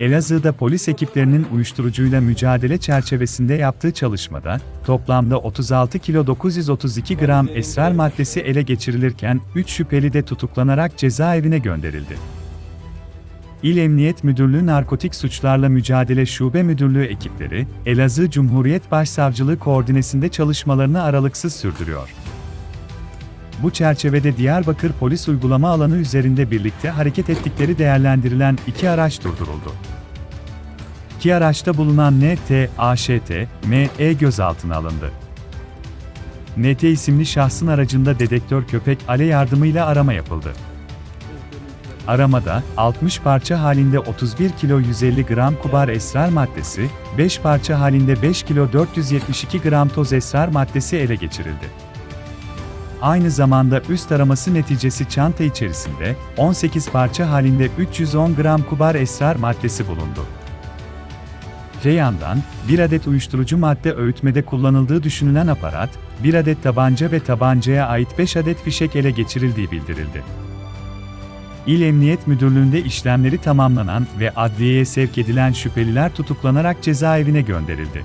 Elazığ'da polis ekiplerinin uyuşturucuyla mücadele çerçevesinde yaptığı çalışmada, toplamda 36 kilo 932 gram esrar maddesi ele geçirilirken, 3 şüpheli de tutuklanarak cezaevine gönderildi. İl Emniyet Müdürlüğü Narkotik Suçlarla Mücadele Şube Müdürlüğü ekipleri, Elazığ Cumhuriyet Başsavcılığı koordinesinde çalışmalarını aralıksız sürdürüyor. Bu çerçevede Diyarbakır Polis Uygulama Alanı üzerinde birlikte hareket ettikleri değerlendirilen iki araç durduruldu. İki araçta bulunan NT, AŞT, ME gözaltına alındı. NT isimli şahsın aracında dedektör köpek ale yardımıyla arama yapıldı. Aramada, 60 parça halinde 31 kilo 150 gram kubar esrar maddesi, 5 parça halinde 5 kilo 472 gram toz esrar maddesi ele geçirildi. Aynı zamanda üst araması neticesi çanta içerisinde 18 parça halinde 310 gram kubar esrar maddesi bulundu. Öte yandan, bir adet uyuşturucu madde öğütmede kullanıldığı düşünülen aparat, bir adet tabanca ve tabancaya ait 5 adet fişek ele geçirildiği bildirildi. İl Emniyet Müdürlüğü'nde işlemleri tamamlanan ve adliyeye sevk edilen şüpheliler tutuklanarak cezaevine gönderildi.